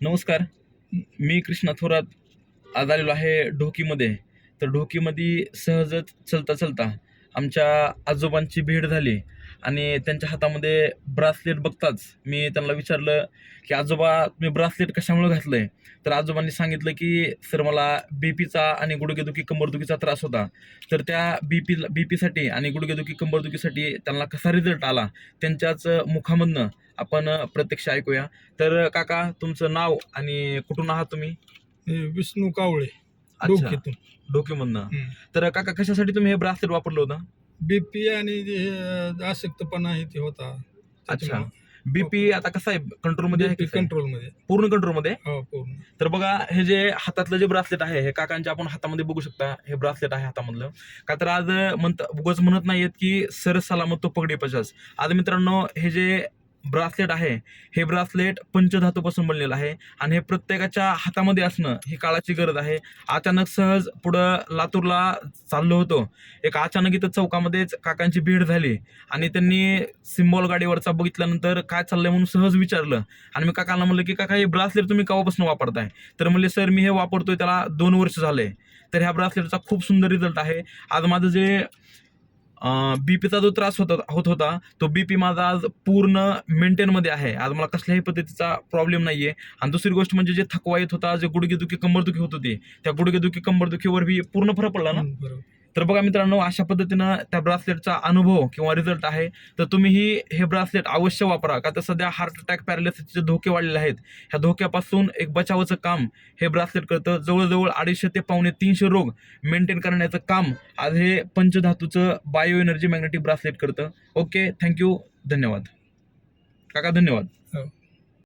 नमस्कार. मी कृष्णा थोरात आज आलेलो आहे ढोकीमध्ये. तर ढोकीमध्ये सहजच चलता चलता आमच्या आजोबांची भेट झाली आणि त्यांच्या हातामध्ये ब्रासलेट बघताच मी त्यांना विचारलं की आजोबा तुम्ही ब्रासलेट कशामुळे घातलं आहे तर आजोबांनी सांगितलं की सर मला बी पीचा आणि गुडघेदुखी कंबरदुखीचा त्रास होता. तर त्या बी पी बी पीसाठी आणि गुडघेदुखी कंबरदुखीसाठी त्यांना कसा रिझल्ट आला? त्यांच्याच मुखामधनं आपण प्रत्यक्ष ऐकूया. तर काका तुमचं नाव आणि कुठून आहात तुम्ही? विष्णू कावळे अच्छा. डोक्यातून तर काका कशासाठी तुम्ही हे ब्रासलेट वापरलं होतं? बीपी आणि जे हे आसक्तपणा आहे ते होता. अच्छा. बीपी आता कसं आहे? कसं आहे? कंट्रोलमध्ये पूर्ण कंट्रोलमध्ये आहे? हो पूर्ण. तर बघा हे जे हातातलं जे ब्रासलेट आहे हे काकांच्या आपण हातामध्ये बघू शकता हे ब्रासलेट आहे हातामधलं. का तर आज म्हणत उगाच म्हणत नाहीयेत की सर सलामत तो पगडी पचास. आज मित्रांनो हे जे ब्रासलेट आहे. हे ब्रासलेट पंचधातूपासून बनलेलं आहे आणि हे प्रत्येकाच्या हातामध्ये असणं ही काळाची गरज आहे. अचानक सहज पुढं लातूरला चाललो होतो. एक अचानक इथं चौकामध्येच काकांची भेट झाली आणि त्यांनी सिम्बॉल गाडीवरचा बघितल्यानंतर काय चाललंय म्हणून सहज विचारलं. आणि मी काकांना म्हणलं की काका हे ब्रासलेट तुम्ही केव्हापासून वापरताय? तर म्हणले सर मी हे वापरतोय त्याला दोन वर्ष झाले. तर ह्या ब्रासलेटचा खूप सुंदर रिझल्ट आहे. आज माझं जे बीपीचा जो त्रास होता होत होता तो बीपी माझा आज पूर्ण मेंटेनमध्ये आहे. आज मला कसल्याही पद्धतीचा प्रॉब्लेम नाही आहे आणि दुसरी गोष्ट म्हणजे जे थकवा येत होता जे गुडघेदुखी कंबरदुखी होत होती त्या गुडघेदुखी कंबरदुखीवर बी पूर्ण फरक पडला ना? बरोबर. तर बघा मित्रांनो अशा पद्धतीनं त्या ब्रासलेटचा अनुभव किंवा रिझल्ट आहे. तर तुम्हीही हे ब्रासलेट अवश्य वापरा. का तर सध्या हार्ट अटॅक पॅरालिसिसचे धोके वाढलेले आहेत. ह्या धोक्यापासून एक बचावाचं काम हे ब्रासलेट करतं. जवळजवळ अडीचशे ते पावणे तीनशे रोग मेंटेन करण्याचं काम आज हे पंचधातूचं बायो एनर्जी मॅग्नेटिक ब्रासलेट करतं ओके थँक्यू धन्यवाद. काका धन्यवाद.